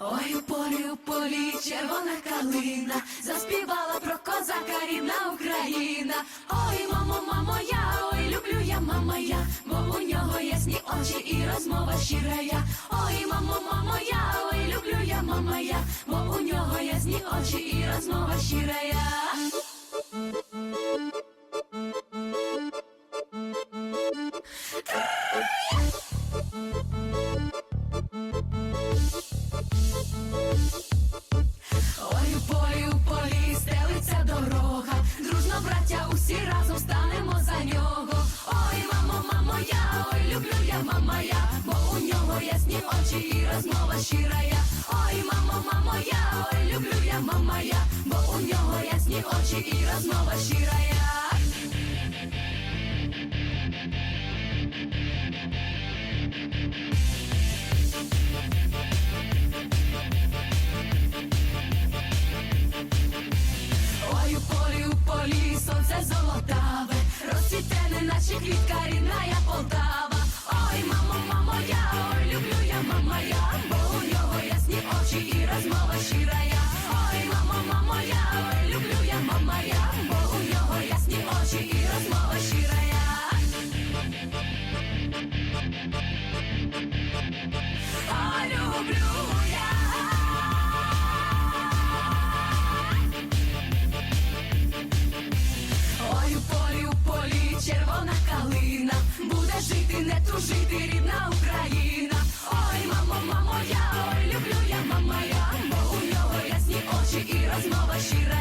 Ой, у полі, у полі, червона калина, заспівала про козака рідна Україна. Ой, мамо, мамо, я, ой, люблю я, мама я, бо у нього ясні очі і розмова щира я. Ясні очі і розмова щира я. Ой, у полі, у полі стелиться дорога. Дружно, браття, усі разом станемо за нього. Ой, мамо, мамо, ой, люблю я, мама я, у ясні очі і розмова щира я. Ой, мамо, мамо, я, ой, люблю я, мама я, бо у нього ясні очі і розмова щира я. Ой, у полі, у полі, сонце золотаве, розцвіте, наче квітка рідна я Полтава. Ой, мамо, мамо, я, жити, не тужити, рідна Україна. Ой, мамо, мамо, я, ой, люблю я, мама я, бо у нього ясні очі і розмова щира